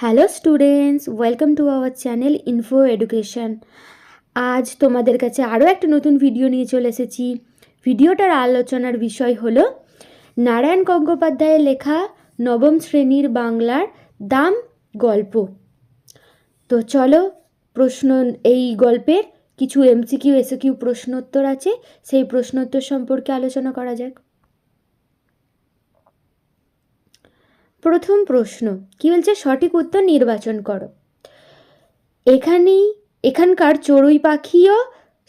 Hello students welcome to our channel info education আজ তোমাদের কাছে আরও একটা নতুন ভিডিও নিয়ে চলে এসেছি। ভিডিওটার আলোচনার বিষয় হলো, নারায়ণ গঙ্গোপাধ্যায়ের লেখা নবম শ্রেণির বাংলার দাম গল্প। তো চলো, প্রশ্ন, এই গল্পের কিছু এমসিকিউ এসিকিউ প্রশ্নোত্তর আছে। সেই প্রশ্নোত্তর সম্পর্কে আলোচনা করা যাক। প্রথম প্রশ্ন, কি বলছে? সঠিক উত্তর নির্বাচন করো। এখানেই, এখানকার চড়ুই পাখিও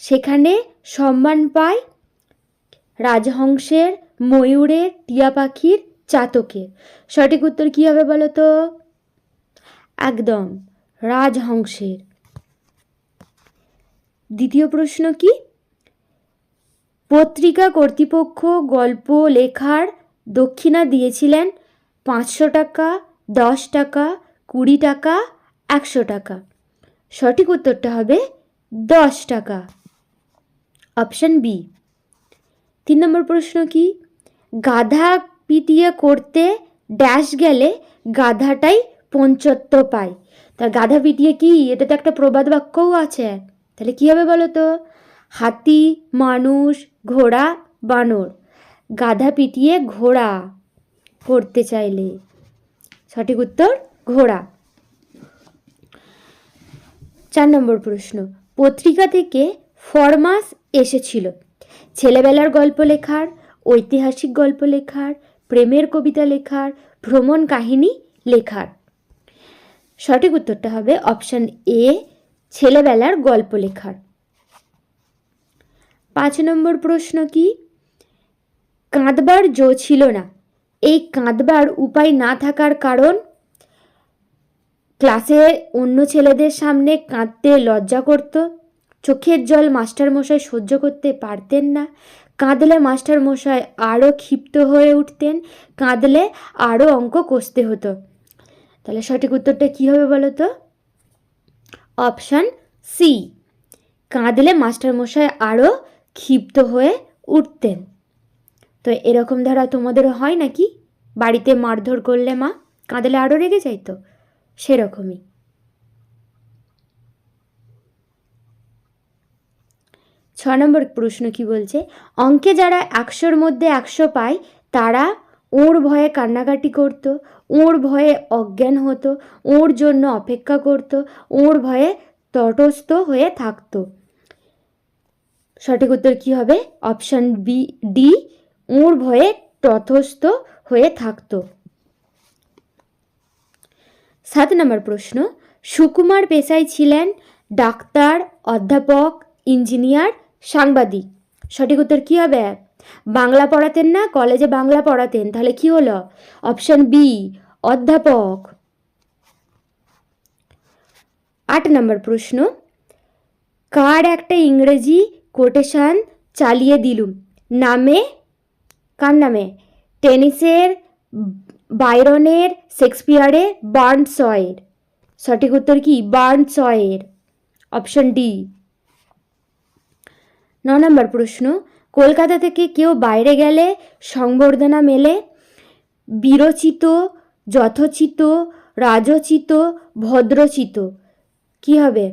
সেখানে সম্মান পায় রাজহংসের, ময়ূরের, টিয়া পাখির চাতকের। সঠিক উত্তর কী হবে বলো তো? একদম, রাজহংসের। দ্বিতীয় প্রশ্ন কি? পত্রিকা কর্তৃপক্ষ গল্প, লেখার দক্ষিণা দিয়েছিলেন পাঁচশো টাকা, দশ টাকা, কুড়ি টাকা, একশো টাকা। সঠিক উত্তরটা হবে দশ টাকা। Option B. তিন নম্বর প্রশ্ন কি? গাধা পিটিয়ে করতে ড্যাশ গেলে গাধাটাই পঞ্চত্ব পায়। তা গাধা পিটিয়ে কি? এটা তো একটা প্রবাদ বাক্যও আছে। তাহলে কী হবে বলো তো? হাতি, মানুষ, ঘোড়া, বানর। গাধা পিটিয়ে ঘোড়া। করতে চাইলে? সঠিক উত্তর, ঘোড়া। চার নম্বর প্রশ্ন। পত্রিকা থেকে ফরমাস এসেছিল। ছেলেবেলার গল্প লেখার, ঐতিহাসিক গল্প লেখার, প্রেমের কবিতা লেখার, ভ্রমণ কাহিনী লেখার। সঠিক উত্তরটা হবে অপশান এ, ছেলেবেলার গল্প লেখার। পাঁচ নম্বর প্রশ্ন কি? কাঁদবার জো ছিল না। এই কাঁদবার উপায় না থাকার কারণ? ক্লাসে অন্য ছেলেদের সামনে কাঁদতে লজ্জা করত। চোখের জল মাস্টারমশাই সহ্য করতে পারতেন না। কাঁদলে মাস্টারমশাই আরও ক্ষিপ্ত হয়ে উঠতেন। কাঁদলে আরও অঙ্ক কষতে হতো। তাহলে সঠিক উত্তরটা কী হবে বলো তো? Option C. কাঁদলে মাস্টারমশাই আরও ক্ষিপ্ত হয়ে উঠতেন। তো এরকম ধারা তোমাদের হয় নাকি? বাড়িতে মারধর করলে মা কাঁদলে আরও রেগে যাই তো? সেরকমই। ছ নম্বর প্রশ্ন কি বলছে? অঙ্কে যারা একশোর মধ্যে একশো পায়, তারা ওর ভয়ে কান্নাকাটি করত, ওর ভয়ে অজ্ঞান হতো, ওর জন্য অপেক্ষা করত, ওর ভয়ে তটস্থ হয়ে থাকতো। সঠিক উত্তর কী হবে? অপশান বি, ডি ওর ভয়ে তথস্থ হয়ে থাকতো। সাত নম্বর প্রশ্ন, সুকুমার পেশায় ছিলেন ডাক্তার, অধ্যাপক, ইঞ্জিনিয়ার, সাংবাদিক। সঠিক উত্তর কী হবে? বাংলা পড়াতেন না, কলেজে বাংলা পড়াতেন, তাহলে কি হলো? অপশান বি, অধ্যাপক। আট নম্বর প্রশ্ন, কার একটা ইংরেজি কোটেশান চালিয়ে দিলুম? নামে কার নামে? টেনিসের বাইরনের শেক্সপিয়ারে বার্ন সয়ের। সঠিক উত্তর কি? বার্ন সয়ের। Option D. ন নম্বর প্রশ্ন, কলকাতা থেকে কেউ বাইরে গেলে সংবর্ধনা মেলে? বিরচিত, যথোচিত, রাজচিত, ভদ্রচিত। কি হবে?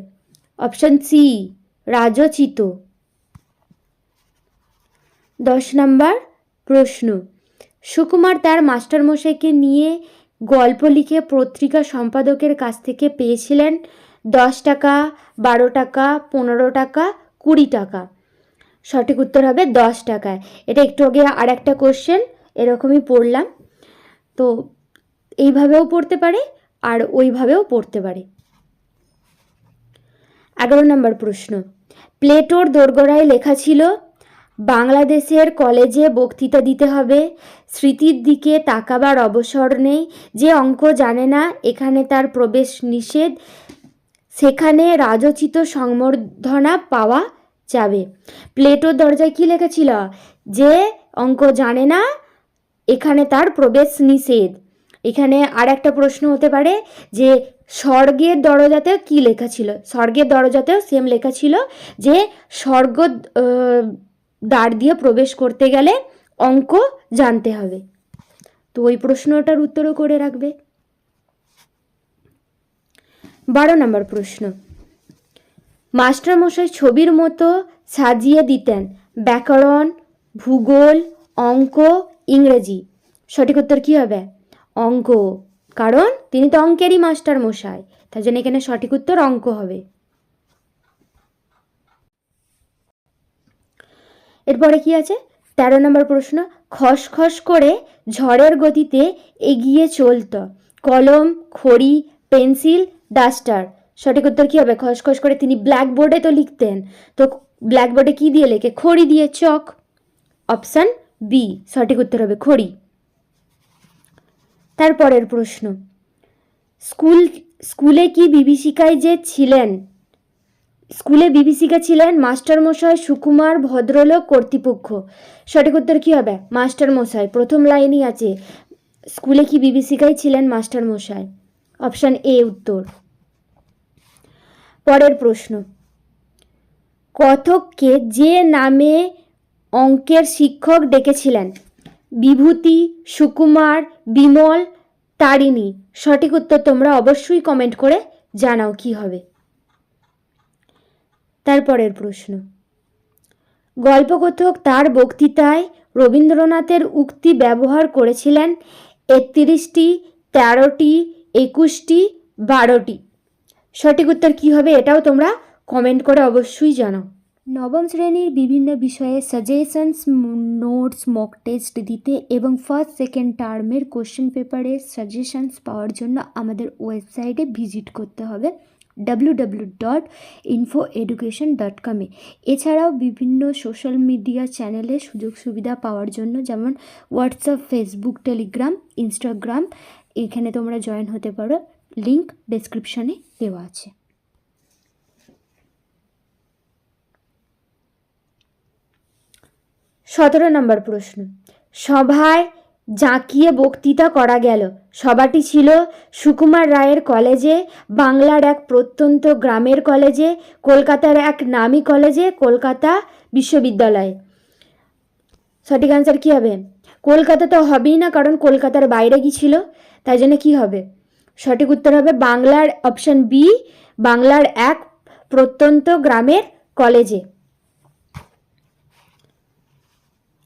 অপশন সি, রাজচিত। দশ নম্বর প্রশ্ন। সুকুমার তার মাস্টারমশাইকে নিয়ে গল্প লিখে পত্রিকা সম্পাদকের কাছ থেকে পেয়েছিলেন দশ টাকা, বারো টাকা, পনেরো টাকা, কুড়ি টাকা। সঠিক উত্তর হবে দশ টাকায়। এটা একটু আগে আর একটা কোশ্চেন এরকমই পড়লাম। তো এইভাবেও পড়তে পারে আর ওইভাবেও পড়তে পারে। এগারো নম্বর প্রশ্ন। প্লেটোর দোরগোড়ায় লেখা ছিল বাংলাদেশের কলেজে বক্তৃতা দিতে হবে। স্মৃতির দিকে তাকাবার অবসর নেই। যে অঙ্ক জানে না, এখানে তার প্রবেশ নিষেধ। সেখানে রাজোচিত সংবর্ধনা পাওয়া যাবে। প্লেটোর দরজায় কী লেখেছিল? যে অঙ্ক জানে না, এখানে তার প্রবেশ নিষেধ। এখানে আর একটা প্রশ্ন হতে পারে, যে স্বর্গের দরজাতেও কী লেখা ছিল? স্বর্গের দরজাতেও সেম লেখা ছিল যে স্বর্গ দ্বার দিয়ে প্রবেশ করতে গেলে অঙ্ক জানতে হবে। তো ওই প্রশ্নটার উত্তরও করে রাখবে। বারো নম্বর প্রশ্ন। মাস্টারমশাই ছবির মতো সাজিয়ে দিতেন ব্যাকরণ, ভূগোল, অঙ্ক, ইংরেজি। সঠিক উত্তর কী হবে? অঙ্ক। কারণ তিনি তো অঙ্কেরই মাস্টার মশাই তার জন্য এখানে সঠিক উত্তর অঙ্ক হবে। এরপরে কি আছে? তেরো নম্বর প্রশ্ন খসখস করে ঝড়ের গতিতে এগিয়ে চলত। কলম, খড়ি, পেন্সিল, ডাস্টার। সঠিক উত্তর কী হবে? খসখস করে তিনি ব্ল্যাকবোর্ডে তো লিখতেন। তো ব্ল্যাকবোর্ডে কী দিয়ে লেখে? খড়ি দিয়ে, চক। অপশান বি সঠিক উত্তর হবে খড়ি। তারপরের প্রশ্ন, স্কুল, স্কুলে কি বিভীষিকায় যে ছিলেন? স্কুলে বিভীষিকা ছিলেন মাস্টারমশাই সুকুমার ভদ্রলোক কর্তৃপক্ষ। সঠিক উত্তর কী হবে? মাস্টারমশাই, প্রথম লাইনই আছে। স্কুলে কি বিভীষিকায় ছিলেন মাস্টারমশাই? অপশান এ উত্তর। পরের প্রশ্ন। কথককে যে নামে অঙ্কের শিক্ষক ডেকেছিলেন? বিভূতি, সুকুমার, বিমল, তারিণী। সঠিক উত্তর তোমরা অবশ্যই কমেন্ট করে জানাও কি হবে। তারপরের প্রশ্ন। গল্পকথক তার বক্তৃতায় রবীন্দ্রনাথের উক্তি ব্যবহার করেছিলেন একত্রিশটি, তেরোটি, একুশটি, বারোটি। সঠিক উত্তর কী হবে এটাও তোমরা কমেন্ট করে অবশ্যই জানাও। নবম শ্রেণির বিভিন্ন বিষয়ে সাজেশনস নোটস মক টেস্ট দিতে এবং ফার্স্ট সেকেন্ড টার্মের কোশ্চেন পেপারের সাজেশনস পাওয়ার জন্য আমাদের ওয়েবসাইটে ভিজিট করতে হবে। W W dot info education dot কমে এছাড়াও বিভিন্ন সোশ্যাল মিডিয়া চ্যানেলে সুযোগ সুবিধা পাওয়ার জন্য যেমন হোয়াটসঅ্যাপ ফেসবুক টেলিগ্রাম ইনস্টাগ্রাম এখানে তোমরা জয়েন হতে পারো। লিঙ্ক ডেসক্রিপশানে দেওয়া আছে। সতেরো নম্বর প্রশ্ন। সভায় জাঁকিয়ে বক্তৃতা করা গেল। সভাটি ছিল সুকুমার রায়ের কলেজে, বাংলার এক প্রত্যন্ত গ্রামের কলেজে, কলকাতার এক নামী কলেজে, কলকাতা বিশ্ববিদ্যালয়ে। সঠিক অ্যান্সার কী হবে? কলকাতা তো হবেই না, কারণ কলকাতার বাইরে গিয়েছিল তাই জন্য কী হবে? সঠিক উত্তর হবে বাংলার অপশন বি বাংলার এক প্রত্যন্ত গ্রামের কলেজে।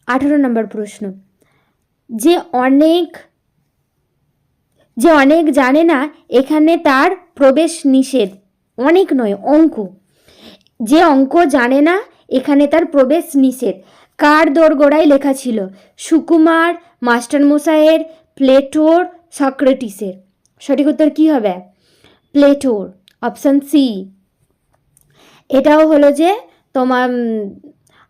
আঠারো নম্বর প্রশ্ন। যে অনেক যে অনেক জানে না, এখানে তার প্রবেশ নিষেধ। অনেক নয়, অঙ্ক। যে অঙ্ক জানে না, এখানে তার প্রবেশ নিষেধ। কার দোরগোড়ায় লেখা ছিল? সুকুমার, মাস্টারমশাইয়ের, প্লেটোর, সক্রেটিসের। সঠিক উত্তর কী হবে? প্লেটোর, অপশান সি। এটাও হলো যে তোমার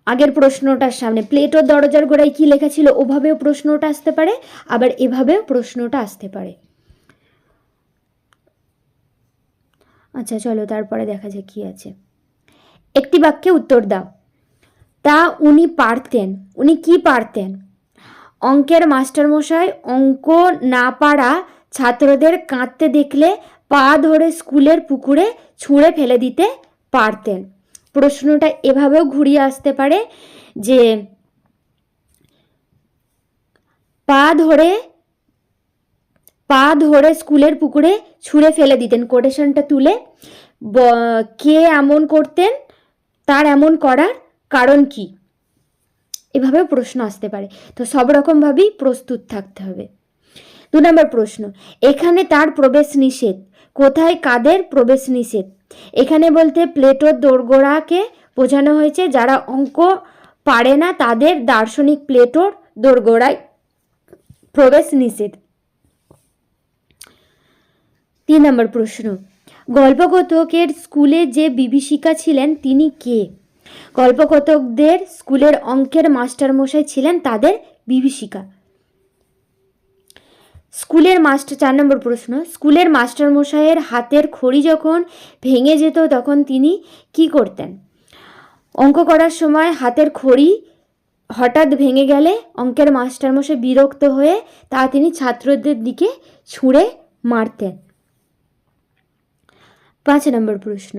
আগের প্রশ্নটার সামনে প্লেটোর দরজার গোড়ায় কী লেখা ছিল? ওভাবেও প্রশ্নটা আসতে পারে, আবার এভাবেও প্রশ্নটা আসতে পারে। আচ্ছা চলো তারপরে দেখা যাক কী আছে। একটি বাক্যে উত্তর দাও। তা উনি পারতেন, উনি কি পারতেন? অঙ্কের মাস্টারমশাই অঙ্ক না পারা ছাত্রদের কাঁদতে দেখলে পা ধরে স্কুলের পুকুরে ছুঁড়ে ফেলে দিতে পারতেন। প্রশ্নটা এভাবেও ঘুরিয়ে আসতে পারে যে পা ধরে পা ধরে স্কুলের পুকুরে ছুঁড়ে ফেলে দিতেন। কোটেশনটা তুলে কে এমন করতেন, তার এমন করার কারণ কি? এভাবেও প্রশ্ন আসতে পারে। তো সব রকমভাবেই প্রস্তুত থাকতে হবে। দু নম্বর প্রশ্ন, এখানে তার প্রবেশ নিষেধ। কোথায় কাদের প্রবেশ নিষেধ? এখানে বলতে প্লেটোর দোরগোড়াকে বোঝানো হয়েছে, যারা অঙ্ক পারে না তাদের দার্শনিক প্লেটোর দোরগোড়ায় প্রবেশ নিষেধ। তিন নম্বর প্রশ্ন, গল্পকথকের স্কুলে যে বিভীষিকা ছিলেন তিনি কে? গল্পকথকদের স্কুলের অঙ্কের মাস্টারমশাই ছিলেন তাদের বিভীষিকা। স্কুলের মাস্টার, চার নম্বর প্রশ্ন, স্কুলের মাস্টারমশাইয়ের হাতের খড়ি যখন ভেঙে যেত তখন তিনি কি করতেন? অঙ্ক করার সময় হাতের খড়ি হঠাৎ ভেঙে গেলে অঙ্কের মাস্টারমশাই বিরক্ত হয়ে তা তিনি ছাত্রদের দিকে ছুঁড়ে মারতেন। পাঁচ নম্বর প্রশ্ন,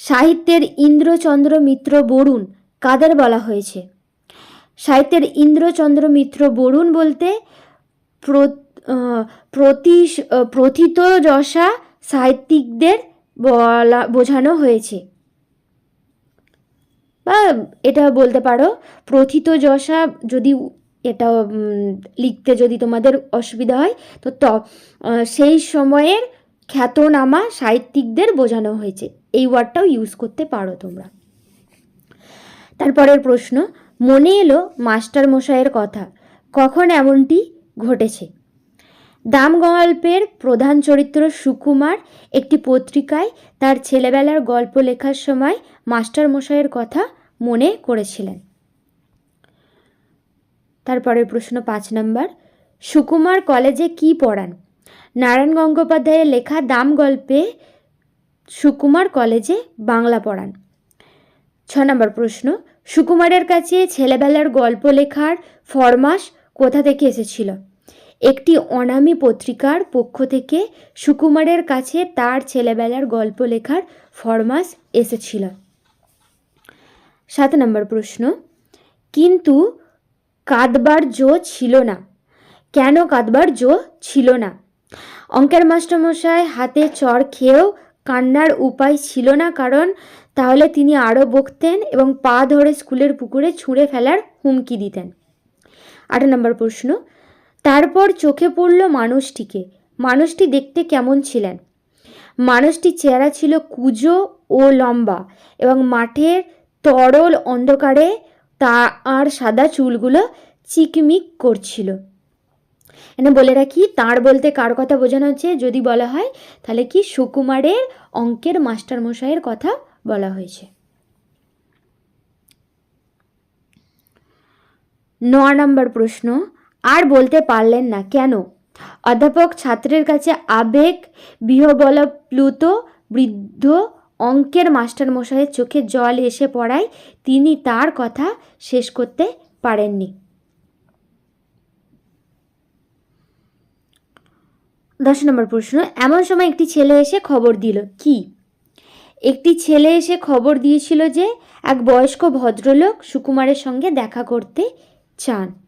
সাহিত্যের ইন্দ্রচন্দ্র মিত্র বরুণ কাদের বলা হয়েছে? সাহিত্যের ইন্দ্রচন্দ্র মিত্র বরুণ বলতে প্রতি প্রথিত যশা সাহিত্যিকদের বলা, বোঝানো হয়েছে। বা, এটা বলতে পারো, প্রথিত যশা যদি এটা লিখতে যদি তোমাদের অসুবিধা হয়, তো ত সেই সময়ের খ্যাতনামা সাহিত্যিকদের বোঝানো হয়েছে। এই ওয়ার্ডটাও ইউজ করতে পারো তোমরা। তারপরের প্রশ্ন, মনে এলো মাস্টার মশাইয়ের কথা, কখন এমনটি? ঘটেছে। দাম গল্পের প্রধান চরিত্র সুকুমার একটি পত্রিকায় তার ছেলেবেলার গল্প লেখার সময় মাস্টার মশাইয়ের কথা মনে করেছিলেন। তারপরের প্রশ্ন পাঁচ নম্বর, সুকুমার কলেজে কি পড়ান? নারায়ণ গঙ্গোপাধ্যায়ের লেখা দাম গল্পে সুকুমার কলেজে বাংলা পড়ান। ছ নম্বর প্রশ্ন, সুকুমারের কাছে ছেলেবেলার গল্প লেখার ফরমাস কোথা থেকে এসেছিল? একটি অনামী পত্রিকার পক্ষ থেকে সুকুমারের কাছে তার ছেলেবেলার গল্প লেখার ফরমাস এসেছিল। সাত নম্বর প্রশ্ন, কিন্তু কাঁদবার জো ছিল না। কেন কাঁদবার জো ছিল না? অঙ্কের মাস্টারমশাই হাতে চর খেয়েও কান্নার উপায় ছিল না কারণ তাহলে তিনি আরও বকতেন এবং পা ধরে স্কুলের পুকুরে ছুঁড়ে ফেলার হুমকি দিতেন। আট নম্বর প্রশ্ন তারপর চোখে পড়ল মানুষটিকে। মানুষটি দেখতে কেমন ছিলেন? মানুষটির চেহারা ছিল কুজো ও লম্বা এবং মাঠের তরল অন্ধকারে তা আর সাদা চুলগুলো চিকমিক করছিল। এনে বলে রাখি, তাঁর বলতে কার কথা বোঝানো হচ্ছে যদি বলা হয়, তাহলে কি সুকুমারের অঙ্কের মাস্টার মশাইয়ের কথা বলা হয়েছে। ন নম্বর প্রশ্ন বলতে পারলেন না। কেন? অধ্যাপক ছাত্রের কাছে আবেগ, বিহবল প্লুত বৃদ্ধ অঙ্কের মাস্টার মশাইয়ের চোখে জল এসে পড়ায় তিনি তার কথা শেষ করতে পারেননি। দশ নম্বর প্রশ্ন, এমন সময় একটি ছেলে এসে খবর দিল। কি? একটি ছেলে এসে খবর দিয়েছিল যে এক বয়স্ক ভদ্রলোক সুকুমারের সঙ্গে দেখা করতে চান।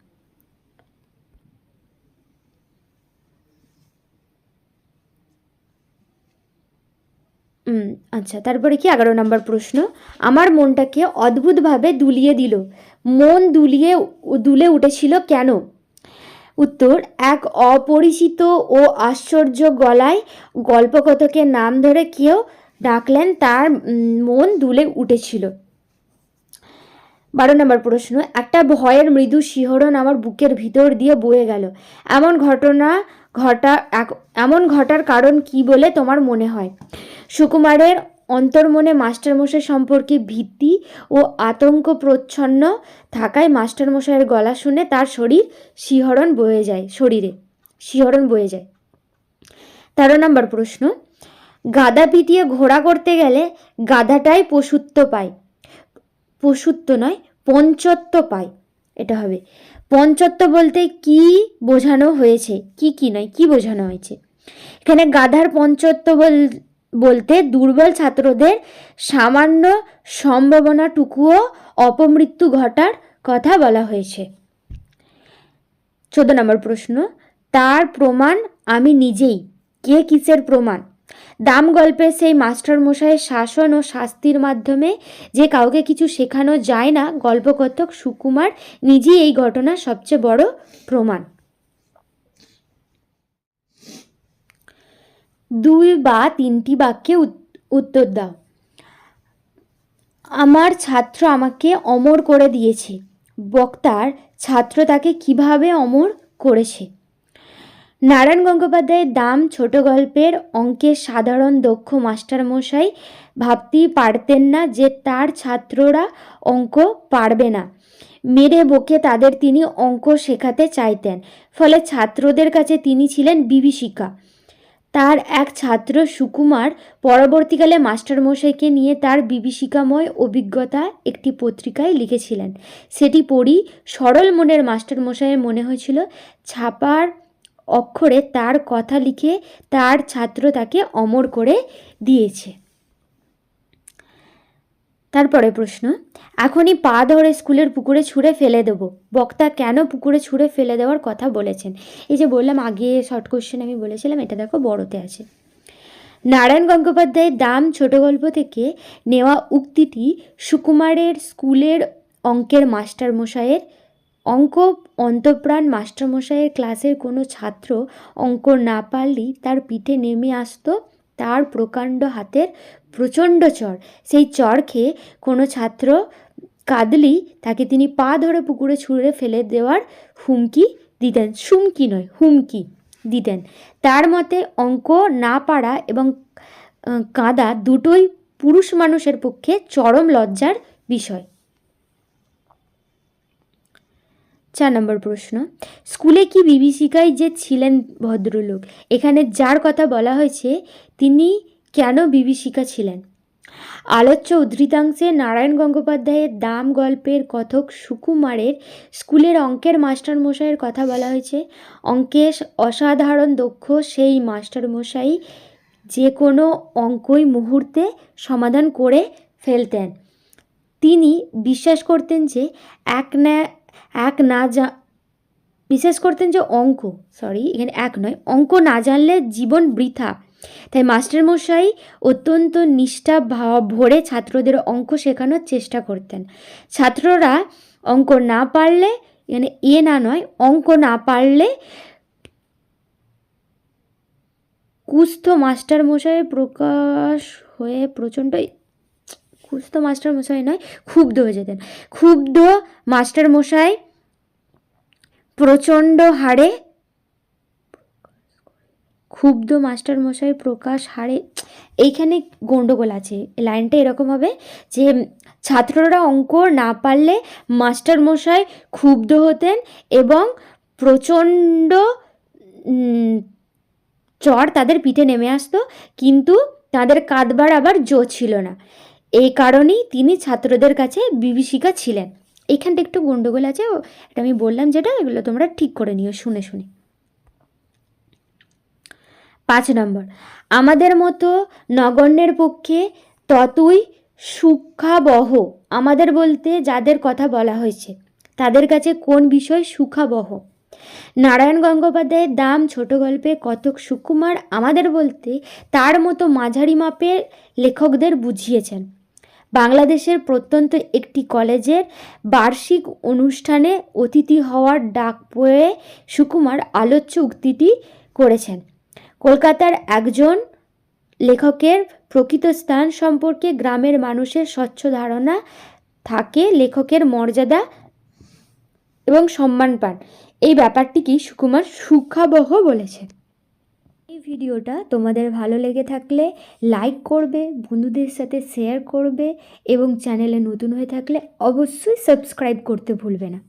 আচ্ছা তারপরে কি এগারো নম্বর প্রশ্ন? আমার মনটাকে অদ্ভুতভাবে দুলিয়ে দিল। মন দুলিয়ে দুলে উঠেছিল কেন? উত্তর, এক অপরিচিত ও আশ্চর্য গলায় গল্পকথকের নাম ধরে কেউ ডাকলেন, তার মন দুলে উঠেছিল। বারো নম্বর প্রশ্ন, একটা ভয়ের মৃদু শিহরণ আমার বুকের ভিতর দিয়ে বয়ে গেল। এমন ঘটনা ঘটা এমন ঘটার কারণ কি বলে তোমার মনে হয়? সুকুমারের অন্তর্মনে মাস্টারমশাই সম্পর্কে ভীতি ও আতঙ্ক প্রচ্ছন্ন থাকায় মাস্টারমশাইয়ের গলা শুনে তার শরীর শিহরণ বয়ে যায়, শরীরে শিহরণ বয়ে যায়। তেরো নম্বর প্রশ্ন, গাদা পিটিয়ে ঘোড়া করতে গেলে গাধাটাই পশুত্ব পায়, পশুত্ব নয়, পঞ্চত্ব পায়। এটা হবে। পঞ্চত্ব বলতে কি বোঝানো হয়েছে? কি কি নয়, কি বোঝানো হয়েছে? এখানে গাধার পঞ্চত্ব বল, বলতে দুর্বল ছাত্রদের সামান্য সম্ভাবনাটুকুও অপমৃত্যু ঘটার কথা বলা হয়েছে। চোদ্দ নম্বর প্রশ্ন, তার প্রমাণ আমি নিজেই। কে কিসের প্রমাণ? দাম গল্পে সেই মাস্টার মশাইয়ের শাসন ও শাস্তির মাধ্যমে যে কাউকে কিছু শেখানো যায় না, গল্পকথক সুকুমার নিজেই এই ঘটনার সবচেয়ে বড় প্রমাণ। দুই বা তিনটি বাক্যে উত- উত্তর দাও। আমার ছাত্র আমাকে অমর করে দিয়েছে। বক্তার ছাত্র তাকে কীভাবে অমর করেছে? নারায়ণ গঙ্গোপাধ্যায়ের দাম ছোট গল্পের অঙ্কের সাধারণ দক্ষ মাস্টারমশাই ভাবতেই পারতেন না যে তার ছাত্ররা অঙ্ক পারবে না। মেরে বকে তাদের তিনি অঙ্ক শেখাতে চাইতেন, ফলে ছাত্রদের কাছে তিনি ছিলেন বিভীষিকা। তার এক ছাত্র সুকুমার পরবর্তীকালে মাস্টারমশাইকে নিয়ে তার বিভীষিকাময় অভিজ্ঞতা একটি পত্রিকায় লিখেছিলেন। সেটি পড়ি সরল মনের মাস্টারমশাইয়ের মনে হয়েছিল, ছাপার অক্ষরে তার কথা লিখে তার ছাত্র তাকে অমর করে দিয়েছে। তারপরে প্রশ্ন, এখনই পা ধরে স্কুলের পুকুরে ছুঁড়ে ফেলে দেবো। বক্তা কেন পুকুরে ছুঁড়ে ফেলে দেওয়ার কথা বলেছেন? এই যে বললাম, আগে শর্ট কোশ্চেন আমি বলেছিলাম, এটা দেখো বড়তে আছে। নারায়ণ গঙ্গোপাধ্যায়ের দাম ছোট গল্প থেকে নেওয়া উক্তিটি সুকুমারের স্কুলের অঙ্কের মাস্টারমশাইয়ের অঙ্ক অন্তপ্রাণ মাস্টারমশাইয়ের ক্লাসের কোনো ছাত্র অঙ্ক না পারলেই তার পিঠে নেমে আসতো তার প্রকাণ্ড হাতের প্রচণ্ড চর। সেই চর খেয়ে কোনো ছাত্র কাঁদলেই তাকে তিনি পা ধরে পুকুরে ছুঁড়ে ফেলে দেওয়ার হুমকি দিতেন। সুমকি নয়, হুমকি দিতেন। তার মতে অঙ্ক না পারা এবং কাঁদা দুটোই পুরুষ মানুষের পক্ষে চরম লজ্জার বিষয়। চার নম্বর প্রশ্ন। স্কুলে কি বিভীষিকায় যে ছিলেন ভদ্রলোক? এখানে যার কথা বলা হয়েছে, তিনি কেন বিভীষিকা ছিলেন? আলোচ্য উদ্ধৃতাংশে নারায়ণ গঙ্গোপাধ্যায়ের দাম গল্পের কথক সুকুমারের স্কুলের অঙ্কের মাস্টারমশাইয়ের কথা বলা হয়েছে। অঙ্কে অসাধারণ দক্ষ, সেই মাস্টারমশাই যে কোনো অঙ্কই মুহূর্তে সমাধান করে ফেলতেন। তিনি বিশ্বাস করতেন যে এক না এক না যা বিশ্বাস করতেন যে অঙ্ক সরি এখানে এক নয়, অঙ্ক না জানলে জীবন বৃথা। তাই মাস্টারমশাই অত্যন্ত নিষ্ঠা ভরে ছাত্রদের অঙ্ক শেখানোর চেষ্টা করতেন। ছাত্ররা অঙ্ক না পারলে, এখানে এ না নয়, অঙ্ক না পারলে কুস্থ মাস্টারমশাই প্রকাশ হয়ে প্রচণ্ড, কুস্থ মাস্টারমশাই নয়, ক্ষুব্ধ হয়ে যেতেন। ক্ষুব্ধ মাস্টারমশাই প্রচণ্ড হারে, ক্ষুব্ধ মাস্টারমশাই প্রকাশ হারে, এইখানে গণ্ডগোল আছে। লাইনটা এরকম হবে যে, ছাত্ররা অঙ্ক না পারলে মাস্টারমশাই ক্ষুব্ধ হতেন এবং প্রচণ্ড চর তাদের পিঠে নেমে আসতো, কিন্তু তাদের কাঁদবার আবার জো ছিল না। এই কারণেই তিনি ছাত্রদের কাছে বিভীষিকা ছিলেন। এইখানটা একটু গণ্ডগোল আছে এটা আমি বললাম যেটা, এগুলো তোমরা ঠিক করে নিও, শুনে শুনে। পাঁচ নম্বর, আমাদের মতো নগণ্যের পক্ষে ততই সুখাবহ, আমাদের বলতে যাদের কথা বলা হয়েছে, তাদের কাছে কোন বিষয় সুখাবহ? নারায়ণ গঙ্গোপাধ্যায়ের দাম ছোট গল্পে কতক সুকুমার আমাদের বলতে তার মতো মাঝারি মাপের লেখকদের বুঝিয়েছেন। বাংলাদেশের প্রত্যন্ত একটি কলেজের বার্ষিক অনুষ্ঠানে অতিথি হওয়ার ডাক পেয়ে সুকুমার আলোচ্য উক্তিটি করেছেন। কলকাতার একজন লেখকের প্রকৃত স্থান সম্পর্কে গ্রামের মানুষের স্বচ্ছ ধারণা থাকে, লেখকের মর্যাদা এবং সম্মান পান। এই ব্যাপারটিকেই সুকুমার সুখাবহ বলেছে? ভিডিওটা তোমাদের ভালো লেগে থাকলে লাইক করবে, বন্ধুদের সাথে শেয়ার করবে এবং চ্যানেলে নতুন হয়ে থাকলে অবশ্যই সাবস্ক্রাইব করতে ভুলবে না।